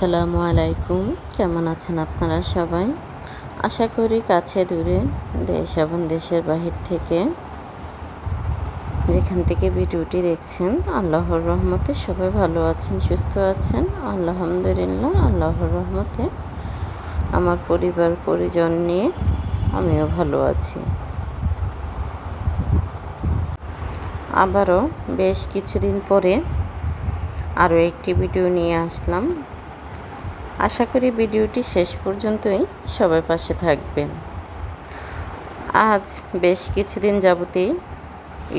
আসসালামু আলাইকুম। কেমন আছেন আপনারা সবাই? আশা করি কাছে দূরে, দেশ এবং দেশের বাহির থেকে যেখান থেকে ভিডিওটি দেখছেন, আল্লাহর রহমতে সবাই ভালো আছেন, সুস্থ আছেন। আলহামদুলিল্লাহ, আল্লাহর রহমতে আমার পরিবার, পরিজন নিয়ে আমিও ভালো আছি। আবারও বেশ কিছুদিন পরে আরও একটি ভিডিও নিয়ে আসলাম। আশা করি ভিডিওটি শেষ পর্যন্তই সবাই পাশে থাকবেন। আজ বেশ কিছুদিন যাবতেই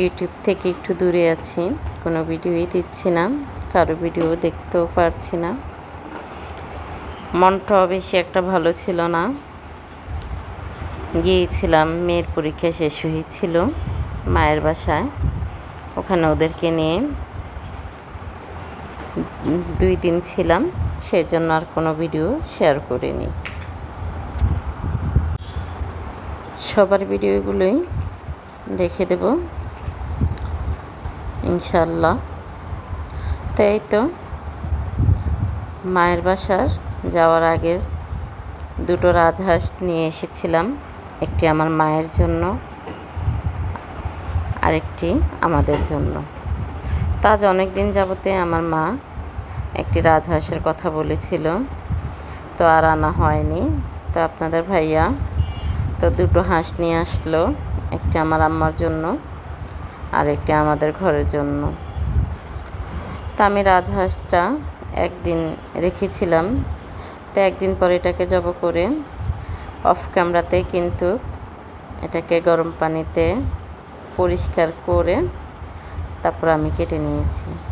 ইউটিউব থেকে একটু দূরে আছি, কোনো ভিডিওই দিচ্ছি না, কারও ভিডিও দেখতেও পারছি না। মনটাও বেশি একটা ভালো ছিল না। গিয়েছিলাম, মেয়ের পরীক্ষা শেষ হয়েছিল মায়ের বাসায়। ওখানে ওদেরকে নিয়ে দুই দিন ছিলাম। সেজন্য আর কোনো ভিডিও শেয়ার করিনি। সবার ভিডিওগুলোই দেখে দেব ইনশাল্লাহ তাই তো, মায়ের বাসার যাওয়ার আগের দুটো রাজহাঁস নিয়ে এসেছিলাম, একটি আমার মায়ের জন্য, আরেকটি আমাদের জন্য। তাজ অনেক দিন যাবতে আমার মা একটি রাজহাঁসের কথা বলেছিল। তো আর আনা হয়নি। তো আপনাদের ভাইয়া, তো দুটো হাঁস নিয়ে আসলো, একটি আমার আম্মার জন্য আর একটি আমাদের ঘরের জন্য। তো আমি রাজহাঁসটা একদিন রেখেছিলাম। তো একদিন পরে এটাকে জব করে অফ ক্যামেরাতে কিন্তু এটাকে গরম পানিতে পরিষ্কার করে তারপর আমি কেটে নিয়েছি।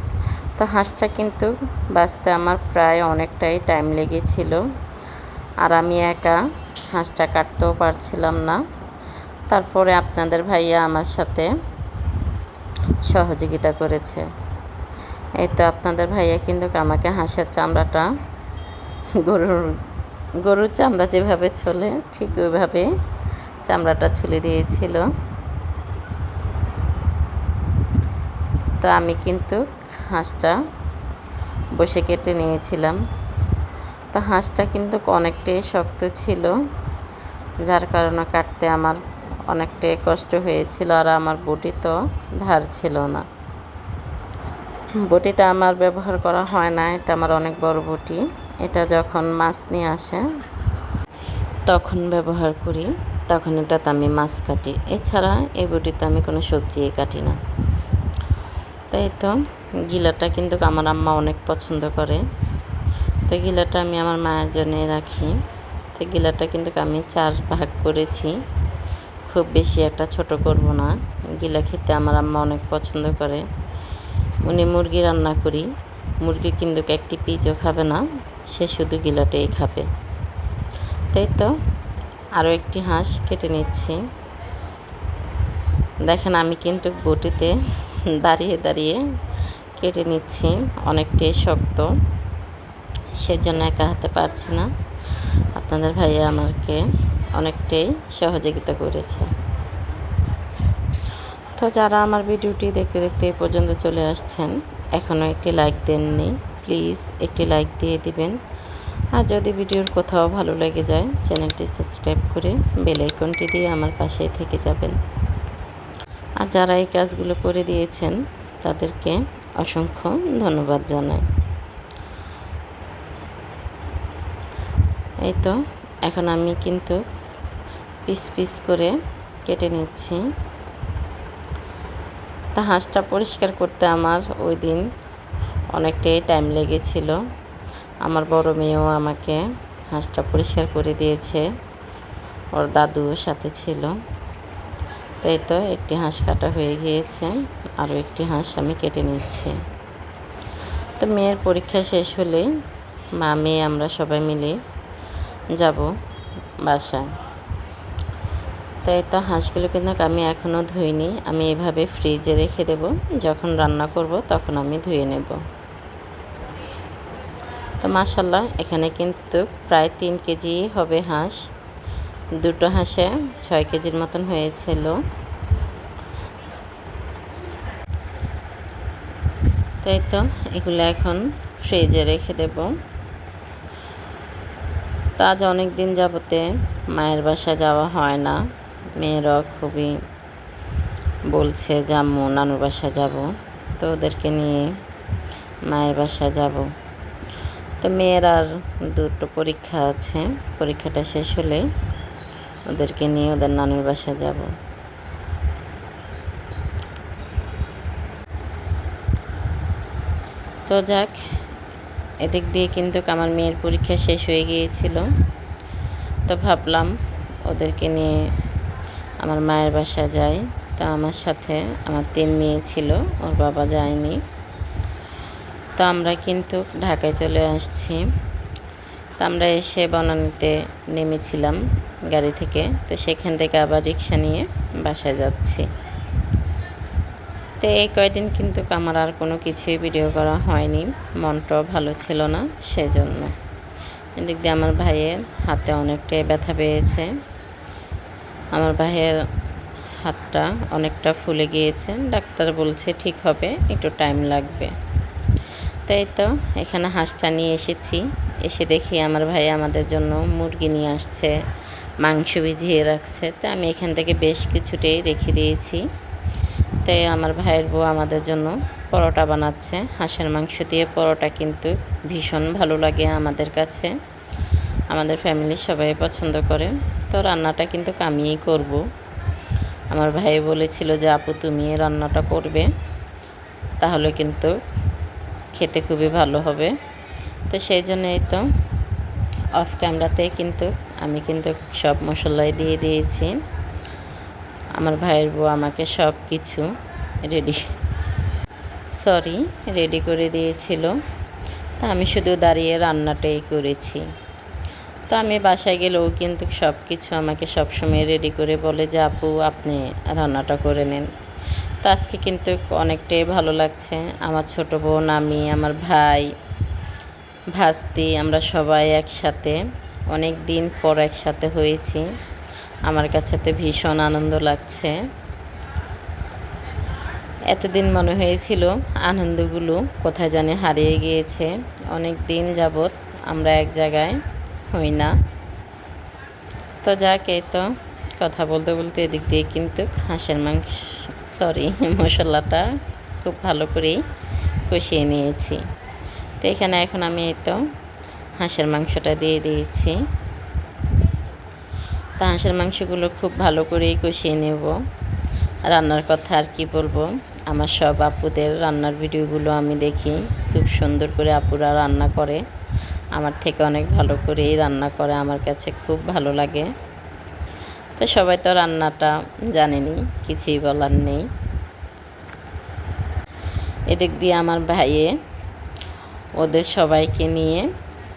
তো হাঁসটা কিন্তু বাঁচতে আমার প্রায় অনেকটাই টাইম লেগেছিল। আর আমি একা হাঁসটা কাটতেও পারছিলাম না। তারপরে আপনাদের ভাইয়া আমার সাথে সহযোগিতা করেছে। এই তো আপনাদের ভাইয়া কিন্তু আমাকে হাঁসের চামড়াটা, গরুর গরুর চামড়া যেভাবে ছলে ঠিক ওইভাবে চামড়াটা ছুলে দিয়েছিল। তো আমি কিন্তু হাঁসটা বসে কেটে নিয়েছিলাম। তো হাঁসটা কিন্তু অনেকটাই শক্ত ছিল, যার কারণে কাটতে আমার অনেকটাই কষ্ট হয়েছিল আর আমার বটি তো ধার ছিল না। বটিটা আমার ব্যবহার করা হয় না, এটা আমার অনেক বড় বটি। এটা যখন মাছ নিয়ে আসে, তখন ব্যবহার করি, তখন এটাতে আমি মাছ কাটি। এছাড়া এই বটিতে আমি কোনো সবজি কাটি না। তাই তো গিলাটা কিন্তু আমার আম্মা অনেক পছন্দ করে। তো গিলাটা আমি আমার মায়ের জন্য রাখি। তো গিলাটা কিন্তু আমি চার ভাগ করেছি। খুব বেশি একটা ছোট করব না। গিলা খেতে আমার আম্মা অনেক পছন্দ করে। উনি মুরগি রান্না করি। মুরগি কিন্তু একটি পিজও খাবে না, সে শুধু গিলাটাই খাবে। তাই তো, আরও একটি হাঁস কেটে নিচ্ছি। দেখেন আমি কিন্তু বটিতে দাঁড়িয়ে দাঁড়িয়ে কেটে নিচ্ছি, অনেকটাই শক্ত। সেজন্য একা হাতে পারছি না। আপনাদের ভাইয়া আমাকে অনেকটাই সহযোগিতা করেছে। তো যারা আমার ভিডিওটি দেখতে দেখতে এ পর্যন্ত চলে আসছেন, এখনও একটি লাইক দেননি প্লিজ একটি লাইক দিয়ে দিবেন। আর যদি ভিডিওর কোথাও ভালো লেগে যায়, চ্যানেলটি সাবস্ক্রাইব করে বেল আইকনটি দিয়ে আমার পাশেই থেকে যাবেন। আর যারা এই কাজগুলো করে দিয়েছেন, তাদেরকে অসংখ্য ধন্যবাদ জানাই। এই তো, এখন আমি কিন্তু পিস পিস করে কেটে নিচ্ছি। তা হাঁসটা পরিষ্কার করতে আমার ওই দিন অনেকটাই টাইম লেগেছিল। আমার বড় মেয়েও আমাকে হাঁসটা পরিষ্কার করে দিয়েছে। ওর দাদুও সাথে ছিল। তাই তো, একটি হাঁস কাটা হয়ে গিয়েছে, আরও একটি হাঁস আমি কেটে নিচ্ছি। তো মেয়ের পরীক্ষা শেষ হলে মা, মেয়ে আমরা সবাই মিলে যাব বাসায়। তাই তো হাঁসগুলো কিন্তু আমি এখনও ধুইনি, আমি এভাবে ফ্রিজে রেখে দেব, যখন রান্না করব তখন আমি ধুয়ে নেব। তো মাসাল্লাহ এখানে কিন্তু প্রায় তিন কেজি হবে হাঁস। দুটো হাঁসে ছয় কেজির মতন হয়েছিল। তাই তো এগুলো এখন ফ্রিজে রেখে দেব। তা আজ অনেক দিন যাবতে মায়ের বাসা যাওয়া হয় না। মেয়েরা খুবই বলছে যে, আম্মু, নানুর বাসা যাব। তো ওদেরকে নিয়ে মায়ের বাসা যাব। তো মেয়ের আর দুটো পরীক্ষা আছে। পরীক্ষাটা শেষ হলে ওদেরকে নিয়ে ওদের নানুর বাসা যাব। তো যাক, এদিক দিয়ে কিন্তু আমার মেয়ের পরীক্ষা শেষ হয়ে গিয়েছিল। তো ভাবলাম ওদেরকে নিয়ে আমার মায়ের বাসা যাই। তো আমার সাথে আমার তিন মেয়ে ছিল, ওর বাবা যায়নি। তো আমরা কিন্তু ঢাকায় চলে আসছি। তো আমরা এসে বনানীতে নেমেছিলাম গাড়ি থেকে। তো সেখান থেকে আবার রিক্সা নিয়ে বাসায় যাচ্ছি। তো এই কয়দিন কিন্তু আমার আর কোনো কিছুই ভিডিও করা হয়নি। মনটাও ভালো ছিল না সেজন্য। এদিক দিয়ে আমার ভাইয়ের হাতে অনেকটাই ব্যথা পেয়েছে। আমার ভাইয়ের হাতটা অনেকটা ফুলে গিয়েছে। ডাক্তার বলছে ঠিক হবে, একটু টাইম লাগবে। তাই তো এখানে হাঁসটা নিয়ে এসেছি। এসে দেখি আমার ভাই আমাদের জন্য মুরগি নিয়ে আসছে, মাংস ভিজিয়ে রাখছে। তো আমি এখান থেকে বেশ কিছুটাই রেখে দিয়েছি। তাই আমার ভাইয়ের বউ আমাদের জন্য পরোটা বানাচ্ছে। হাঁসের মাংস দিয়ে পরোটা কিন্তু ভীষণ ভালো লাগে আমাদের কাছে। আমাদের ফ্যামিলির সবাই পছন্দ করে। তো রান্নাটা কিন্তু আমিই করব। আমার ভাই বলেছিল যে, আপু, তুমি রান্নাটা করবে, তাহলে কিন্তু খেতে খুবই ভালো হবে। তো সেই জন্যই তো অফ ক্যামেরাতে কিন্তু আমি কিন্তু সব মশলাই দিয়ে দিয়েছি। আমার ভাইয়ের বউ আমাকে সব কিছু রেডি সরি রেডি করে দিয়েছিল। তা আমি শুধু দাঁড়িয়ে রান্নাটাই করেছি। তো আমি বাসায় গেলেও কিন্তু সব কিছু আমাকে সবসময় রেডি করে বলে যে, আপু, আপনি রান্নাটা করে নেন। তো আজকে কিন্তু অনেকটাই ভালো লাগছে। আমার ছোট বোন, আমি, আমার ভাই ভাস্তি আমরা সবাই একসাথে, অনেক দিন পর একসাথে হয়েছি। আমার কাছে তো ভীষণ আনন্দ লাগছে। এতদিন মনে হয়েছিল আনন্দগুলো কোথায় জানে হারিয়ে গিয়েছে। অনেক দিন যাবৎ আমরা এক জায়গায় হই না। তো যাক, এই তো কথা বলতে বলতে এদিক দিয়ে কিন্তু হাঁসের মাংস সরি মশলাটা খুব ভালো করেই কষিয়ে নিয়েছি। তো এখানে এখন আমি তো হাঁসের মাংসটা দিয়ে দিয়েছি। তা হাঁসের মাংসগুলো খুব ভালো করেই কষিয়ে নেব। রান্নার কথা আর কি বলব? আমার সব আপুদের রান্নার ভিডিওগুলো আমি দেখি, খুব সুন্দর করে আপুরা রান্না করে। আমার থেকে অনেক ভালো করেই রান্না করে, আমার কাছে খুব ভালো লাগে। তো সবাই তো রান্নাটা জানেনি, কিছুই বলার নেই। এদিক দিয়ে আমার ভাইয়ে ওদের সবাইকে নিয়ে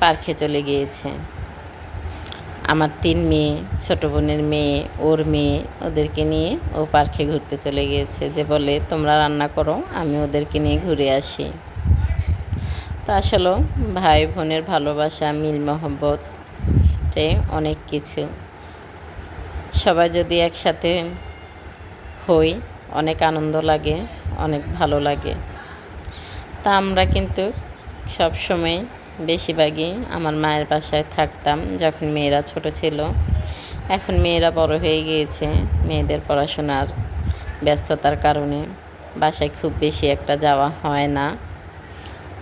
পার্কে চলে গিয়েছে। আমার তিন মেয়ে, ছোটো বোনের মেয়ে, ওর মেয়ে, ওদেরকে নিয়ে ও পার্কে ঘুরতে চলে গিয়েছে যে বলে, তোমরা রান্না করো, আমি ওদেরকে নিয়ে ঘুরে আসি। তা আসলে ভাই বোনের ভালোবাসা, মিল মহব্বতে অনেক কিছু। সবাই যদি একসাথে হই, অনেক আনন্দ লাগে, অনেক ভালো লাগে। তা আমরা কিন্তু সব সময় বেশিরভাগই আমার মায়ের বাসায় থাকতাম যখন মেয়েরা ছোট ছিল। এখন মেয়েরা বড় হয়ে গিয়েছে, মেয়েদের পড়াশোনার ব্যস্ততার কারণে বাসায় খুব বেশি একটা যাওয়া হয় না।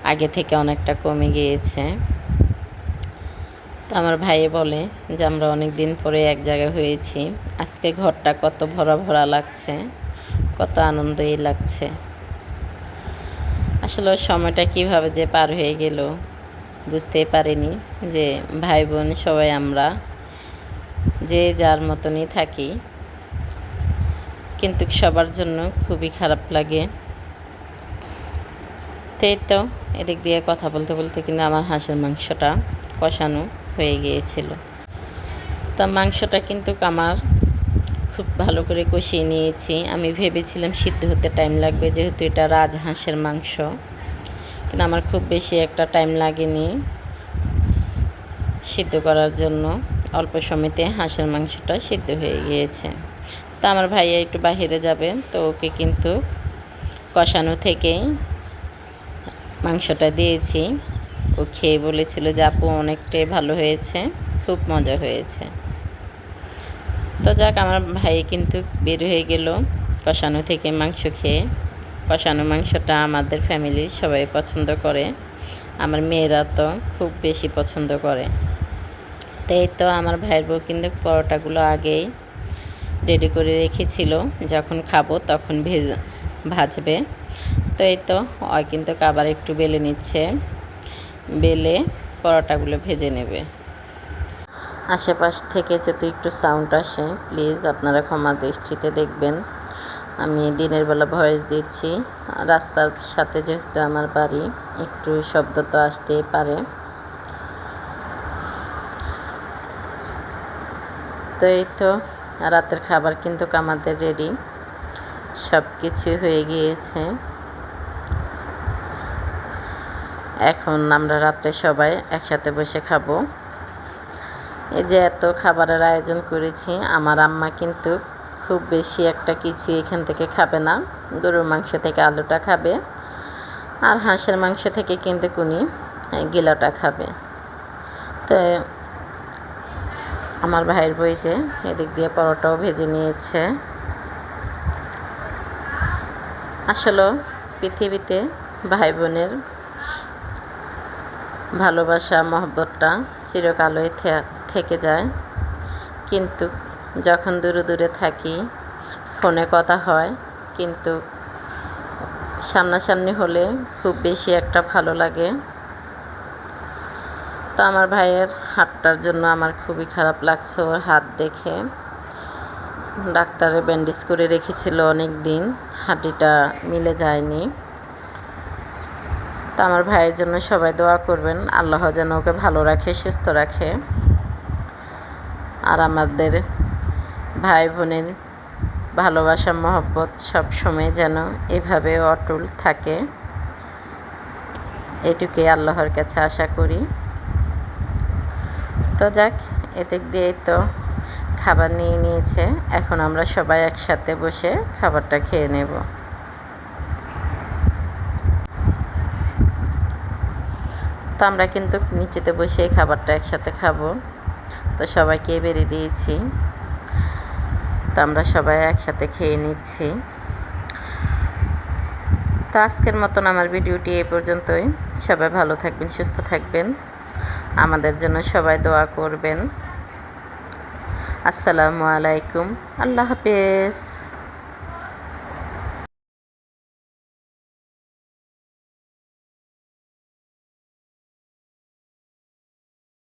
আগে থেকে অনেকটা কমে গিয়েছে। তো আমার ভাই বলে যে, আমরা অনেক দিন পরে এক জায়গায় হয়েছি। আজকে ঘরটা কত ভরা ভরা লাগছে, কত আনন্দই লাগছে। আসলে সময়টা কীভাবে যে পার হয়ে গেল বুঝতেই পারিনি যে ভাই বোন সবাই আমরা যে যার মতনই থাকি। কিন্তু সবার জন্য খুবই খারাপ লাগে। তো এই তো এদিক দিয়ে কথা বলতে বলতে কিন্তু আমার হাঁসের মাংসটা কষানো হয়ে গিয়েছিল। তা মাংসটা কিন্তু আমার খুব ভালো করে কষিয়ে নিয়েছি। আমি ভেবেছিলাম সিদ্ধ হতে টাইম লাগবে, যেহেতু এটা রাজহাঁসের মাংস। কিন্তু আমার খুব বেশি একটা টাইম লাগেনি সিদ্ধ করার জন্য। অল্প সময়তে হাঁসের মাংসটা সিদ্ধ হয়ে গিয়েছে। তো আমার ভাইয়া একটু বাহিরে যাবে তো ওকে কিন্তু কষানো থেকেই মাংসটা দিয়েছি। ও খেয়ে বলেছিল যে, আপু, অনেকটাই ভালো হয়েছে, খুব মজা হয়েছে। তো যাক, আমার ভাই কিন্তু বের হয়ে গেল কষানো থেকে মাংস খেয়ে। কষানো মাংসটা আমাদের ফ্যামিলির সবাই পছন্দ করে। আমার মেয়েরা তো খুব বেশি পছন্দ করে। তাই তো আমার ভাইয়ের বউ কিন্তু পরোটাগুলো আগেই রেডি করে রেখেছিল। যখন খাব তখন ভেজ, ভাজবে। তো এই তো ওই কিন্তু আবার একটু বেলে নিচ্ছে। বেলে পরোটাগুলো ভেজে নেবে। আশেপাশ থেকে যদি একটু সাউন্ড আসে প্লিজ আপনারা ক্ষমা দৃষ্টিতে দেখবেন। আমি দিনের বেলা ভয়েস দিচ্ছি। রাস্তার সাথে যেহেতু আমার বাড়ি, একটু শব্দ তো আসতেই পারে। তো এই তো, রাতের খাবার কিন্তু আমাদের রেডি সব কিছুই হয়ে গিয়েছে। এখন আমরা রাত্রে সবাই একসাথে বসে খাব। এই যে এত খাবারের আয়োজন করেছি, আমার আম্মা কিন্তু খুব বেশি একটা কিছু এখান থেকে খাবে না। গরুর মাংস থেকে আলুটা খাবে আর হাঁসের মাংস থেকে কিন্তু কুনি গিলাটা খাবে। তো আমার ভাইয়ের বই যে এদিক দিয়ে পরোটাও ভেজে নিয়েছে। আসলে পৃথিবীতে ভাই বোনের ভালোবাসা, মহব্বতটা চিরকালই থেকে যায়। কিন্তু যখন দূরে দূরে থাকি, ফোনে কথা হয়, কিন্তু সামনাসামনি হলে খুব বেশি একটা ভালো লাগে। তো আমার ভাইয়ের হাতটার জন্য আমার খুবই খারাপ লাগছে ওর হাত দেখে। ডাক্তারে ব্যান্ডেজ করে রেখেছিল অনেক দিন হাঁটিটা মিলে যায়নি। তো আমার ভাইয়ের জন্য সবাই দোয়া করবেন, আল্লাহ যেন ওকে ভালো রাখে, সুস্থ রাখে। আর আমাদের ভাই বোনের ভালোবাসা, মহব্বত সবসময় যেন এভাবে অটুল থাকে। এটুকুই আল্লাহর কাছে আশা করি। তো যাক, এদিক দিয়েই তো খাবার নিয়ে নিয়েছে। এখন আমরা সবাই একসাথে বসে খাবারটা খেয়ে নেব। তো আমরা কিন্তু নিচেতে বসে খাবারটা একসাথে খাব। তো সবাইকে বেরিয়ে দিয়েছি। তো আমরা সবাই একসাথে খেয়ে নিচ্ছি। তো আজকের মতন আমার ভিডিওটি এ পর্যন্তই। সবাই ভালো থাকবেন, সুস্থ থাকবেন। আমাদের জন্য সবাই দোয়া করবেন। আসসালামু আলাইকুম। আল্লাহ হাফেজ।